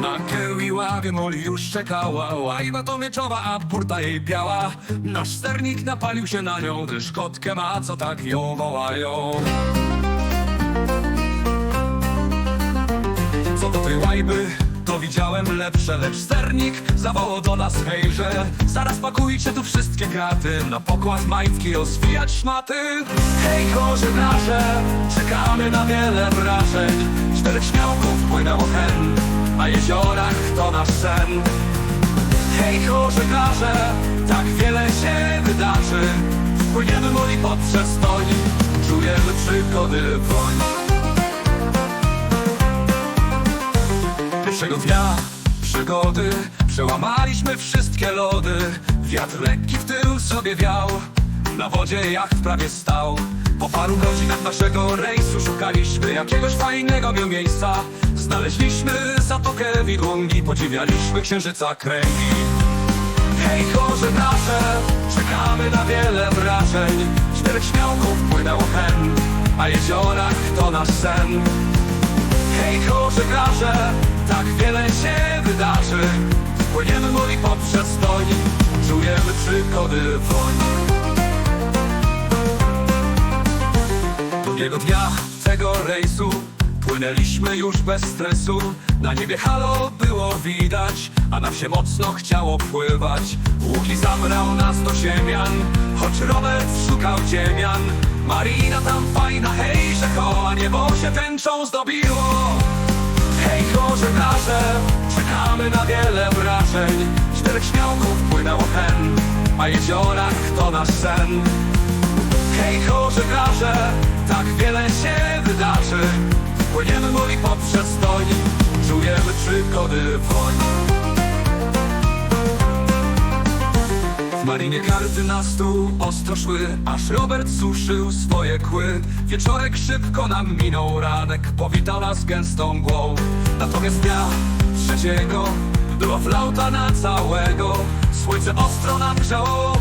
Na ławie moli już czekała Łajba to mieczowa, a burta jej biała Nasz sternik napalił się na nią Gdyż kotkę ma, co tak ją wołają. Co do tej łajby, widziałem lepsze Lecz sternik zawołał do nas hejże Zaraz pakujcie tu wszystkie kraty Na pokład majtki rozwijać szmaty. Hej korzynarze, czekamy na wiele wrażeń. Czterech śmiałków płynęło hen Na jeziorach to nasz sen. Hej korzynarze, tak wiele się wydarzy. Wpłyniemy moli pod przestoń Czujemy przygody woń Pierwszego dnia przygody. Przełamaliśmy wszystkie lody. Wiatr lekki w tył sobie wiał. Na wodzie jacht prawie stał. Po paru godzinach naszego rejsu Szukaliśmy jakiegoś fajnego miejsca Znaleźliśmy zatokę widłągi Podziwialiśmy księżyca kręgi. Hej chorze nasze, czekamy na wiele wrażeń. Czterech śmiałków płynęło hen A jeziorach to nasz sen Hej chorze graże, tak wiele się wydarzy. Płyniemy moli pod przestoń Czujemy przygody woń. Drugiego dnia tego rejsu Płynęliśmy już bez stresu. Na niebie halo było widać A nam się mocno chciało pływać. Łuki zabrał nas do ziemian Choć Robert szukał ziemian Marina tam fajna, hej, że koła niebo się tęczą zdobiło. Hej, korzynarze, czekamy na wiele wrażeń. Czterech śmiałków płynęło hen A jeziorach to nasz sen. Hej, korzynarze, tak wiele się wydarzy. Płyniemy moli pod przestoń Czujemy przygody woń marinie karty na stół ostro szły Aż Robert suszył swoje kły. Wieczorek szybko nam minął ranek Powitał nas gęstą mgłą Natomiast dnia trzeciego Była flauta na całego. Słońce ostro nam grzało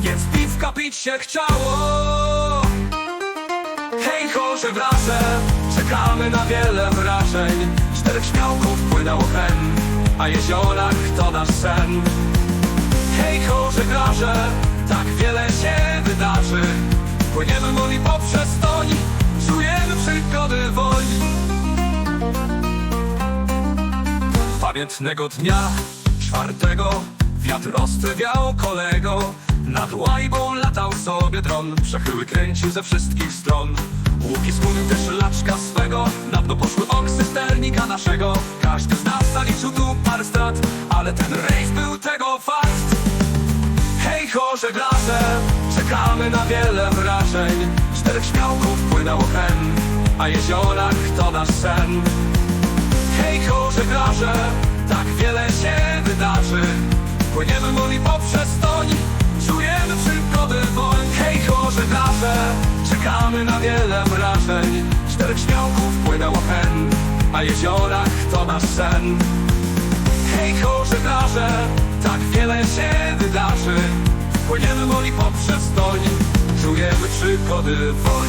Więc piwka pić się chciało. Hej, chorze wraże, czekamy na wiele wrażeń. Czterech śmiałków płynęło hen, a jeziorach to nasz sen Hej, chorze graże, tak wiele się wydarzy. Płyniemy moli po przestoń, czujemy przygody woli Pamiętnego dnia, czwartego Wiatr ostry wiał kolego. Nad łajbą latał sobie dron Przechyły kręcił ze wszystkich stron. Łuki skłonił też laczka swego Na dno poszły oksy sternika naszego. Każdy z nas zaliczył tu parę strat Ale ten rejs był tego fakt Hej, chorze glasze, czekamy na wiele wrażeń. Czterech śmiałków płynęło hen A jeziorach to nasz sen. Hej, graże, tak wiele się wydarzy. Płyniemy moli po przestoń, czujemy przygody woń. Hej, graże, czekamy na wiele wrażeń. Czterech śmiałków płynęło hen, a jeziorach to nasz sen. Hej, graże, tak wiele się wydarzy Płyniemy moli po przestoń, czujemy przygody woń